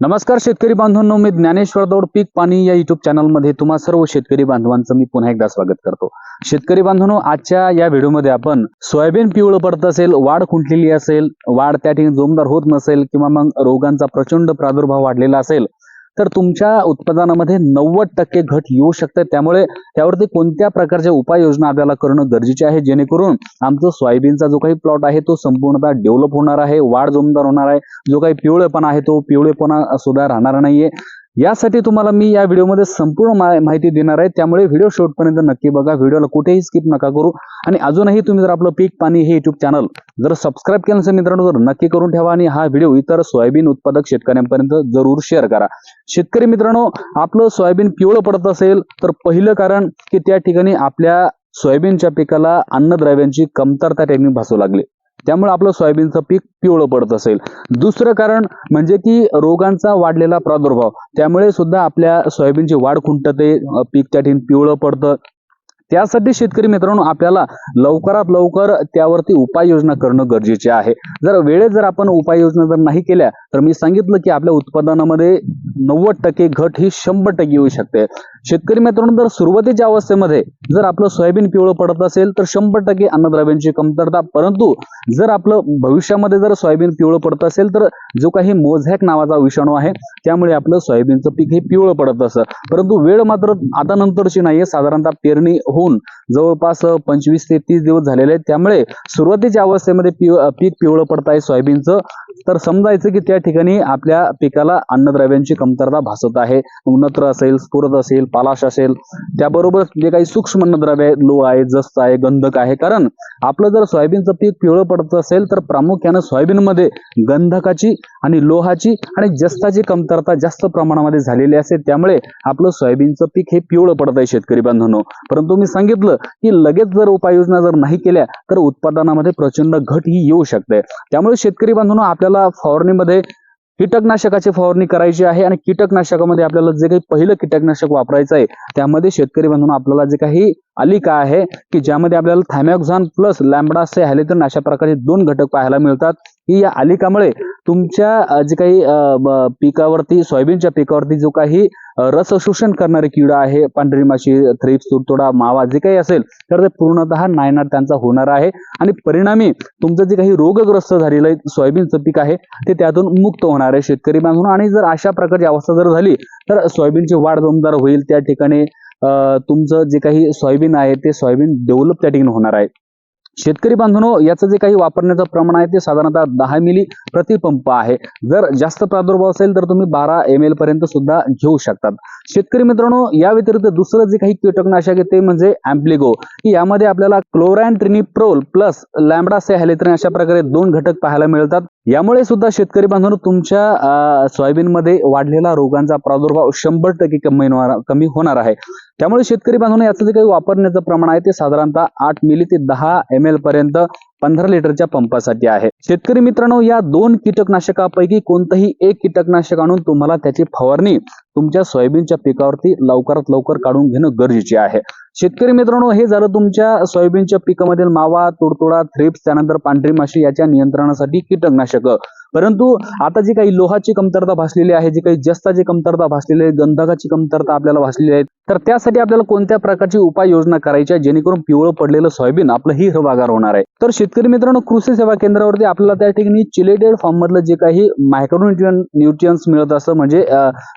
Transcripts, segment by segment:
नमस्कार शेतकरी बांधवांनो मी ज्ञानेश्वर दौड पीक पाणी या युट्यूब चॅनलमध्ये तुम्हा सर्व शेतकरी बांधवांचं मी पुन्हा एकदा स्वागत करतो. शेतकरी बांधवांनो आजच्या या व्हिडिओमध्ये आपण सोयाबीन पिवळं पडत असेल वाढ खुंटलेली असेल वाढ त्या ठिकाणी जोमदार होत नसेल किंवा मग रोगांचा प्रचंड प्रादुर्भाव वाढलेला असेल तर तुमच्या उत्पादनामध्ये नव्वद टक्के घट येऊ शकते. त्यामुळे त्यावरती कोणत्या प्रकारच्या उपाययोजना आपल्याला करणं गरजेचे आहे? जेणेकरून आमचं सोयाबीनचा जो काही प्लॉट आहे तो संपूर्णतः डेव्हलप होणार आहे वाढ जोमदार होणार आहे. जो काही पिवळेपणा आहे तो पिवळेपणा सुद्धा राहणार नाहीये. यासाठी तुम्हाला मी या व्हिडिओमध्ये संपूर्ण माहिती देणार आहे. त्यामुळे व्हिडिओ शेवटपर्यंत नक्की बघा. व्हिडिओला कुठेही स्किप नका करू. आणि अजूनही तुम्ही जर आपलं पीक पाणी हे युट्यूब चॅनल जर सबस्क्राईब केलं नसेल मित्रांनो तर नक्की करून ठेवा आणि हा व्हिडिओ इतर सोयाबीन उत्पादक शेतकऱ्यांपर्यंत जरूर शेअर करा. शेतकरी मित्रांनो आपलं सोयाबीन पिवळं पडत असेल तर पहिलं कारण की त्या ठिकाणी आपल्या सोयाबीनच्या पिकाला अन्नद्रव्यांची कमतरता त्यांनी भासू लागली. त्यामुळे आपलं सोयाबीनचं पीक पिवळं पडत असेल. दुसरं कारण म्हणजे की रोगांचा वाढलेला प्रादुर्भाव त्यामुळे सुद्धा आपल्या सोयाबीनची वाढ खुंटते पीक त्या ठिकाणी पिवळं पडतं. त्यासाठी शेतकरी मित्रांनो आपल्याला लवकरात लवकर त्यावरती उपाययोजना करणं गरजेचे आहे. जर वेळेत जर आपण उपाययोजना जर नाही केल्या तर मी सांगितलं की आपल्या उत्पादनामध्ये नव्वद टक्के घट ही शंभर टक्के येऊ शकते. शेतकरी मित्रांनो जर सुरुवातीच्या अवस्थेमध्ये जर आपलं सोयाबीन पिवळं पडत असेल तर शंभर टक्के अन्नद्रव्यांची कमतरता. परंतु जर आपलं भविष्यामध्ये जर सोयाबीन पिवळं पडत असेल तर जो काही मोझॅक नावाचा विषाणू आहे त्यामुळे आपलं सोयाबीनचं पीक हे पिवळं पडत असतं. परंतु वेळ मात्र आता नंतरची नाहीये. साधारणतः पेरणी होऊन जवळपास पंचवीस ते तीस दिवस झालेले आहेत. त्यामुळे सुरुवातीच्या अवस्थेमध्ये पिव पीक पिवळं पडत आहे सोयाबीनचं. तर समजायचं की त्या ठिकाणी आपल्या पिकाला अन्नद्रव्यांची कमतरता भासत आहे. उन्नत्र असेल स्फुरद असेल पालाश असेल त्याबरोबर जे काही सूक्ष्म अन्नद्रव्य आहे लो आहे जस्त आहे गंधक आहे. कारण आपलं जर सोयाबीनचं पीक पिवळं पडत असेल तर प्रामुख्यानं सोयाबीनमध्ये गंधकाची आणि लोहाची आणि जस्ताची कमतरता जास्त प्रमाणामध्ये झालेली असते. त्यामुळे आपलं सोयाबीनचं पीक हे पिवळं पडत आहे शेतकरी बांधवांनो. परंतु मी सांगितलं की लगेच जर उपाययोजना जर नाही केल्या तर उत्पादनामध्ये प्रचंड घट ही येऊ शकते. त्यामुळे शेतकरी बांधवांनो आपल्याला फवारणीमध्ये कीटकनाशकाची फवारणी करायची आहे आणि कीटकनाशकामध्ये आपल्याला जे काही पहिलं कीटकनाशक वापरायचं आहे त्यामध्ये शेतकरी बांधून आपल्याला जे काही आलिका आहे की ज्यामध्ये आपल्याला थायमॅक्झॉन प्लस लॅम्बडासे हॅलिथन अशा प्रकारचे दोन घटक पाहायला मिळतात. की या आलिकामुळे तुमच्या जे काही पिकावरती सोयाबीनच्या पिकावरती जो काही रस शोषण करणारी किडा आहे पांढरी माशी थ्रिप्स तुडतुडा मावा जे काही असेल तर ते पूर्णतः नायनाट त्यांचा होणार आहे. आणि परिणामी तुमचं जे काही रोगग्रस्त झालेलं आहे सोयाबीनचं पीक आहे ते त्यातून मुक्त होणार आहे शेतकरी बांधून आणि जर अशा प्रकारची अवस्था जर झाली तर सोयाबीनची वाढ जोमदार होईल. त्या ठिकाणी तुमचं जे काही सोयाबीन आहे ते सोयाबीन डेव्हलप त्या ठिकाणी होणार आहे. शेतकरी बांधवनो याचं जे काही वापरण्याचं प्रमाण आहे ते साधारणतः दहा मिली प्रतिपंप आहे. जर जास्त प्रादुर्भाव असेल तर तुम्ही बारा एम एल पर्यंत सुद्धा घेऊ शकतात. शेतकरी मित्रांनो या व्यतिरिक्त दुसरं जे काही कीटकनाशक आहे ते म्हणजे अँप्लिगो यामध्ये आपल्याला क्लोरॅन ट्रिनिप्रोल प्लस लॅम्बडा से हॅलेथ्रिन अशा प्रकारे दोन घटक पाहायला मिळतात. यामुळे सुद्धा शेतकरी बांधवांनो तुमच्या सोयाबीनमध्ये वाढलेला रोगांचा प्रादुर्भाव शंभर टक्के कमी होणार कमी होणार आहे. त्यामुळे शेतकरी बांधवांनो याचं जे काही वापरण्याचं प्रमाण आहे ते साधारणतः आठ मिली ते दहा एम एल पर्यंत पंधरा लिटरच्या पंपासाठी आहे. शेतकरी मित्रांनो या दोन कीटकनाशकापैकी कोणतंही एक कीटकनाशक आणून तुम्हाला त्याची फवारणी तुमच्या सोयाबीनच्या पिकावरती लवकरात लवकर काढून घेणं गरजेचे आहे. शेतकरी मित्रांनो हे झालं तुमच्या सोयाबीनच्या पिकामधील मावा तुडतुडा थ्रिप्स त्यानंतर पांढरी माशी याच्या नियंत्रणासाठी कीटकनाशक. परंतु आता जी काही लोहाची कमतरता भासलेली आहे जी काही जस्ताची कमतरता भासलेली आहे गंधकाची कमतरता आपल्याला भासलेली आहे तर त्यासाठी आपल्याला कोणत्या प्रकारची उपाययोजना करायची आहे जेणेकरून पिवळं पडलेलं सोयाबीन आपलं ही हिरवागार होणार आहे. तर शेतकरी मित्रांनो कृषी सेवा केंद्रावरती आपल्याला त्या ठिकाणी चिलेटेड फॉर्म मधलं जे काही मायक्रोन्युट्रियन न्यूट्रियन्स मिळत असं म्हणजे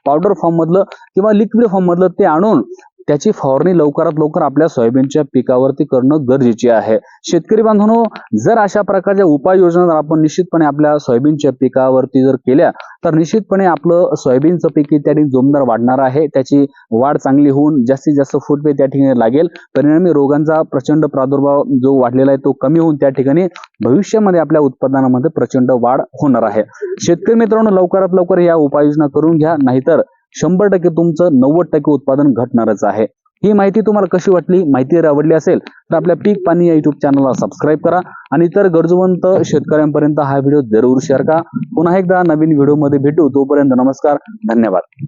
पावडर फॉर्म मधलं किंवा लिक्विड फॉर्म मधलं ते आणून त्याची फवारणी लवकरात लवकर आपल्या सोयाबीनच्या पिकावरती करणं गरजेचे आहे. शेतकरी बांधवांनो जर अशा प्रकारच्या उपाययोजना जर आपण निश्चितपणे आपल्या सोयाबीनच्या पिकावरती जर केल्या तर निश्चितपणे आपलं सोयाबीनचं पीक त्या ठिकाणी जोमदार वाढणार आहे. त्याची वाढ चांगली होऊन जास्तीत जास्त फुटवे त्या ठिकाणी लागेल. परिणामी रोगांचा प्रचंड प्रादुर्भाव जो वाढलेला आहे तो कमी होऊन त्या ठिकाणी भविष्यामध्ये आपल्या उत्पादनामध्ये प्रचंड वाढ होणार आहे. शेतकरी मित्रांनो लवकरात लवकर या उपाययोजना करून घ्या. नाहीतर शंभर टक्के तुमचं नव्वद टक्के उत्पादन घटणारच आहे. ही माहिती तुम्हाला कशी वाटली? माहिती जर आवडली असेल तर आपल्या पीक पाणी या युट्यूब चॅनलला सबस्क्राईब करा आणि इतर गरजवंत शेतकऱ्यांपर्यंत हा व्हिडिओ जरूर शेअर करा. पुन्हा एकदा नवीन व्हिडिओमध्ये भेटू. तोपर्यंत नमस्कार धन्यवाद.